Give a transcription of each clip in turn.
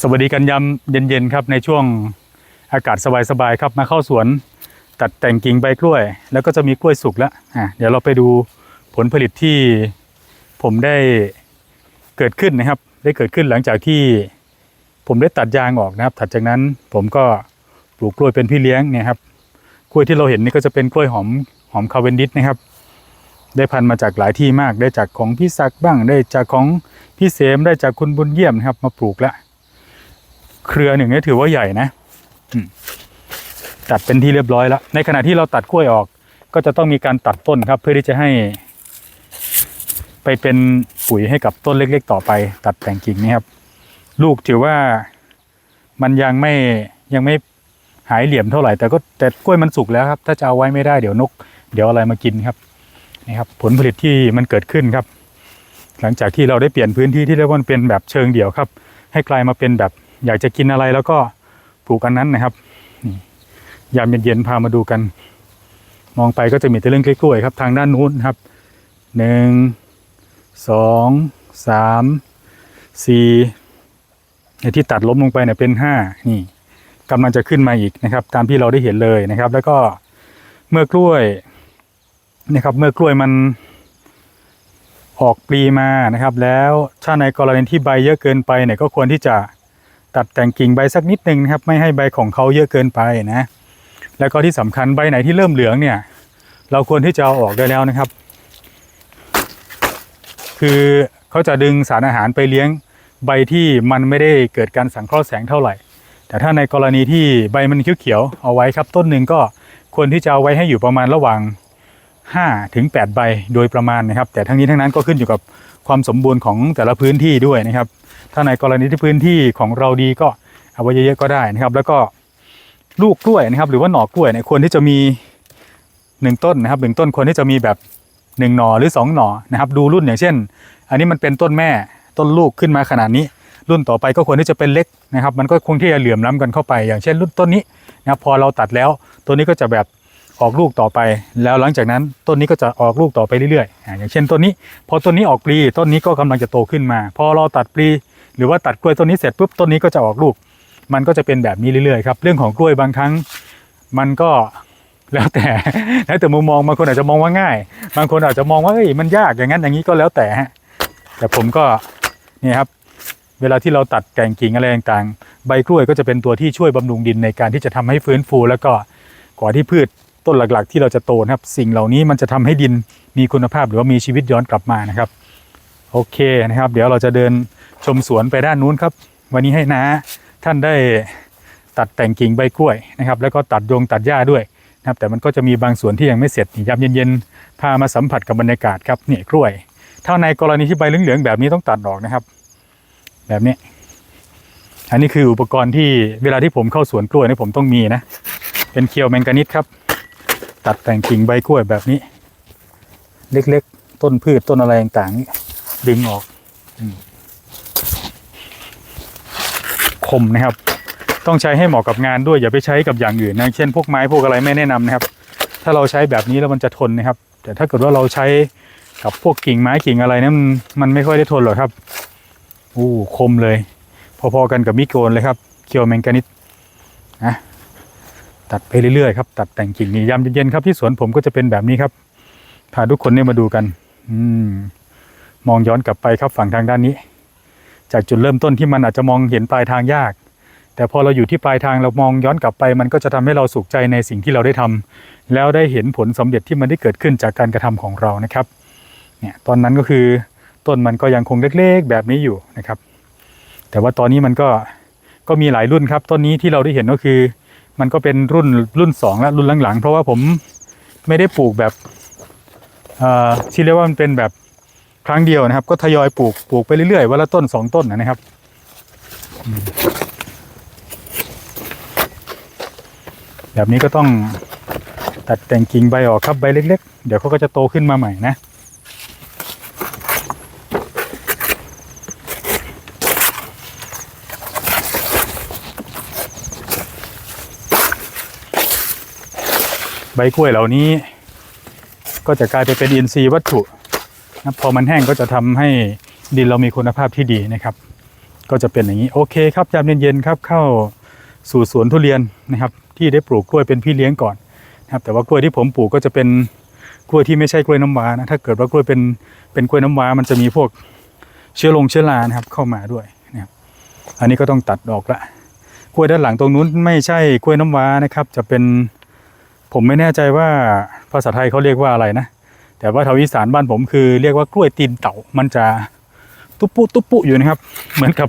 สวัสดีกันยามเย็นๆครับในช่วงอากาศสบายๆครับมาเข้าสวนตัดแต่งกิ่งใบกล้วย แล้วก็จะมีกล้วยสุกแล้วอะเดี๋ยวเราไปดูผลผลิตที่ผมได้เกิดขึ้นนะครับ ได้เกิดขึ้นหลังจากที่ผมได้ตัดยางออกนะครับ ถัดจากนั้นผมก็ปลูกกล้วยเป็นพี่เลี้ยงเนี่ยครับกล้วยที่เราเห็นนี่ก็จะเป็นกล้วยหอมหอมคาเวนดิสนะครับ ได้พันมาจากหลายที่มากได้จากของพี่ศักบ้างได้จากของพี่เสมได้จากคุณบุญเยี่ยมนะครับมาปลูกแล้ว เครือหนึ่งนี่ถือว่าใหญ่นะตัดเป็นที่เรียบร้อยแล้ว ในขณะที่เราตัดกล้วยออก ก็จะต้องมีการตัดต้นครับ เพื่อที่จะให้ ไปเป็นปุ๋ยให้กับต้นเล็ก ๆ ต่อไป ตัดแต่งกิ่งนี่ครับ ลูกถือว่ามันยังไม่ยังไม่หายเหลี่ยมเท่าไหร่แต่ก็แต่กล้วยมันสุกแล้วครับ ถ้าจะเอาไว้ไม่ได้เดี๋ยวนก เดี๋ยวอะไรมากินครับนี่ครับ ผลผลิตที่มันเกิดขึ้นครับ หลังจากที่เราได้เปลี่ยนพื้นที่ที่เรียกว่าเป็นแบบเชิงเดี่ยวครับ ให้กลายมาเป็นแบบ อยากจะกินอะไรแล้วก็ปลูกอันนั้นนะครับนี่ยามเย็นๆพามาดูกัน มองไปก็จะมีแต่เรื่องกล้วยๆครับ ทางด้านนู้นครับหนึ่งสองสามสี่ไอ้ที่ตัดล้มลงไปเนี่ยเป็นห้านี่กำลังจะขึ้นมาอีกนะครับ ตามที่เราได้เห็นเลยนะครับ แล้วก็เมื่อกล้วยนะครับ เมื่อกล้วยมันออกปลีมานะครับ แล้วถ้าในกรณีที่ใบเยอะเกินไปเนี่ยก็ควรที่จะ ตัดแต่งกิ่งใบสักนิดนึงนะครับ ไม่ให้ใบของเขาเยอะเกินไปนะ แล้วก็ที่สำคัญใบไหนที่เริ่มเหลืองเนี่ย เราควรที่จะเอาออกได้แล้วนะครับ คือเขาจะดึงสารอาหารไปเลี้ยงใบที่มันไม่ได้เกิดการสังเคราะห์แสงเท่าไหร่ แต่ถ้าในกรณีที่ใบมันเขียวๆเอาไว้ครับ ต้นหนึ่งก็ควรที่จะเอาไว้ให้อยู่ประมาณระหว่าง5ถึง8ใบโดยประมาณนะครับ แต่ทั้งนี้ทั้งนั้นก็ขึ้นอยู่กับความสมบูรณ์ของแต่ละพื้นที่ด้วยนะครับ ถ้าในกรณีที่พื้นที่ของเราดีก็เอาไว้เยอะๆก็ได้นะครับ แล้วก็ลูกกล้วยนะครับ หรือว่าหน่อกล้วยเนี่ยควรที่จะมีหนึ่งต้นนะครับหนึ่งต้นควรที่จะมีแบบหนึ่งหน่อหรือสองหน่อนะครับดูรุ่นอย่างเช่น อันนี้มันเป็นต้นแม่ต้นลูกขึ้นมาขนาดนี้ รุ่นต่อไปก็ควรที่จะเป็นเล็กนะครับ มันก็คงที่จะเหลื่อมล้ำกันเข้าไป อย่างเช่น รุ่นต้นนี้นะครับพอเราตัดแล้วตัวนี้ก็จะแบบออกลูกต่อไป แล้วหลังจากนั้นต้นนี้ก็จะออกลูกต่อไปเรื่อยๆ อย่างเช่นต้นนี้ พอต้นนี้ออกปลีต้นนี้ก็กำลังจะโตขึ้นมา พอเราตัดปลี หรือว่าตัดกล้วยต้นนี้เสร็จปุ๊บต้นนี้ก็จะออกลูก มันก็จะเป็นแบบนี้เรื่อยๆครับเรื่องของกล้วยบางครั้งมันก็แล้วแต่แล้วแต่มุมมองบางคนอาจจะมองว่าง่าย บางคนอาจจะมองว่าเอ้ยมันยากอย่างนั้นอย่างนี้ก็แล้วแต่ฮะแต่ผมก็เนี่ยครับ เวลาที่เราตัดแต่งกิ่งอะไรต่างๆ ใบกล้วยก็จะเป็นตัวที่ช่วยบำรุงดินในการที่จะทำให้ฟื้นฟู แล้วก็กว่าที่พืชต้นหลักๆ ที่เราจะโตนะครับ สิ่งเหล่านี้มันจะทำให้ดินมีคุณภาพหรือว่ามีชีวิตย้อนกลับมานะครับ โอเคนะครับ เดี๋ยวเราจะเดินชมสวนไปด้านนู้นครับ วันนี้ให้นะท่านได้ตัดแต่งกิ่งใบกล้วยนะครับ แล้วก็ตัดโยงตัดหญ้าด้วยนะครับ แต่มันก็จะมีบางส่วนที่ยังไม่เสร็จยามเย็นๆพามาสัมผัสกับบรรยากาศครับเนี่ยกล้วย ถ้าในกรณีที่ใบเหลืองๆแบบนี้ต้องตัดออกนะครับ แบบนี้ อันนี้คืออุปกรณ์ที่เวลาที่ผมเข้าสวนกล้วยนี่ผมต้องมีนะ เป็นเคียวแมงกานิสครับ ตัดแต่งกิ่งใบกล้วยแบบนี้ เล็กๆ ต้นพืชต้นอะไรต่างๆนี่ ดึงออกอมคมนะครับ ต้องใช้ให้เหมาะกับงานด้วยอย่าไปใช้กับอย่างอื่นนะเช่นพวกไม้พวกอะไรไม่แนะนำนะครับ ถ้าเราใช้แบบนี้แล้วมันจะทนนะครับ แต่ถ้าเกิดว่าเราใช้กับพวกกิ่งไม้กิ่งอะไรนี่ยมันมันไม่ค่อยได้ทนหรอกครับอู้คมเลย พอๆกันกับมิโกนเลยครับเคียวแมงกานิสนะตัดไปเรื่อยๆครับตัดแต่งกิ่งนี่ยามเย็นๆครับที่สวนผมก็จะเป็นแบบนี้ครับพาทุกคนเนี่ยมาดูกัน อืม มองย้อนกลับไปครับฝั่งทางด้านนี้ จากจุดเริ่มต้นที่มันอาจจะมองเห็นปลายทางยาก แต่พอเราอยู่ที่ปลายทางเรามองย้อนกลับไป มันก็จะทำให้เราสุขใจในสิ่งที่เราได้ทำแล้วได้เห็นผลสำเร็จที่มันได้เกิดขึ้นจากการกระทำของเรานะครับเนี่ยตอนนั้นก็คือต้นมันก็ยังคงเล็กๆแบบนี้อยู่นะครับ แต่ว่าตอนนี้มันก็ก็มีหลายรุ่นครับต้นนี้ที่เราได้เห็นก็คือ มันก็เป็นรุ่นรุ่นสองแล้วรุ่นหลังๆ เพราะว่าผมไม่ได้ปลูกแบบที่เรียกว่ามันเป็นแบบ ครั้งเดียวนะครับ ก็ทยอยปลูกปลูกไปเรื่อยๆวันละต้นสองต้นนะครับ แบบนี้ก็ต้องตัดแต่งกิ่งใบออกครับใบเล็ก ๆ เดี๋ยวเขาก็จะโตขึ้นมาใหม่นะใบกล้วยเหล่านี้ ก็จะกลายไปเป็นอินทรีย์วัตถุ นะพอมันแห้งก็จะทำให้ดินเรามีคุณภาพที่ดีนะครับ ก็จะเป็นอย่างนี้โอเคครับยามเย็นๆครับเข้าสู่สวนทุเรียนนะครับ ที่ได้ปลูกกล้วยเป็นพี่เลี้ยงก่อนนะครับ แต่ว่ากล้วยที่ผมปลูกก็จะเป็นกล้วยที่ไม่ใช่กล้วยน้ำว้านะถ้าเกิดว่ากล้วยเป็นเป็นกล้วยน้ำว้ามันจะมีพวกเชื้อลงเชื้อรานะครับเข้ามาด้วยนะครับอันนี้ก็ต้องตัดออกละกล้วยด้านหลังตรงนู้นไม่ใช่กล้วยน้ำว้านะครับ จะเป็นผมไม่แน่ใจว่าภาษาไทยเขาเรียกว่าอะไรนะ แต่ว่าแถวอีสานบ้านผมคือเรียกว่ากล้วยตีนเต่ามันจะตุ๊ปุตุ๊ปุอยู่นะครับ เหมือนกับ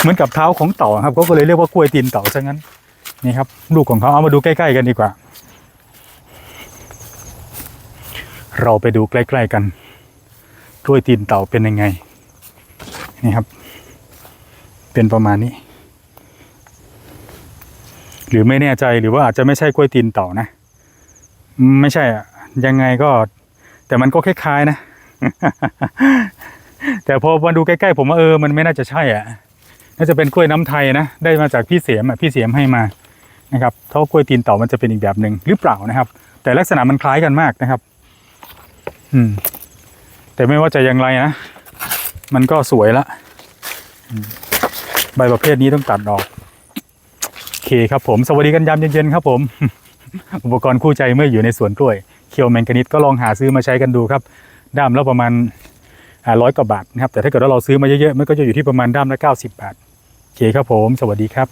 เหมือนกับเท้าของเต่าครับเขาก็เลยเรียกว่ากล้วยตีนเต่าซะงั้นนี่ครับ ลูกของเขาเอามาดูใกล้ๆกันดีกว่า เราไปดูใกล้ๆกัน กล้วยตีนเต่าเป็นยังไง นี่ครับ เป็นประมาณนี้ หรือไม่แน่ใจหรือว่าอาจจะไม่ใช่กล้วยตีนเต่านะ ไม่ใช่อะยังไงก็ แต่มันก็คล้ายๆนะ แต่พอมาดูใกล้ๆผมว่าเออมันไม่น่าจะใช่อะ น่าจะเป็นกล้วยน้ำไทยนะ ได้มาจากพี่เสียมอะพี่เสียมให้มานะครับเพรากล้วยตีนเต่ามันจะเป็นอีกแบบหนึ่งหรือเปล่านะครับ แต่ลักษณะมันคล้ายกันมากนะครับ อืม แต่ไม่ว่าจะอย่างไรนะมันก็สวยละใบประเภทนี้ต้องตัดออกโอเคครับผม สวัสดีกันยามเย็นๆครับผม อุปกรณ์คู่ใจเมื่ออยู่ในสวนกล้วย เคียวแมงกานิสก็ลองหาซื้อมาใช้กันดูครับ ด้ามละประมาณร้อยกว่าบาทนะครับ แต่ถ้าเกิดว่าเราซื้อมาเยอะๆมันก็จะอยู่ที่ประมาณด้ามละ90 บาทโอเคครับผม สวัสดีครับ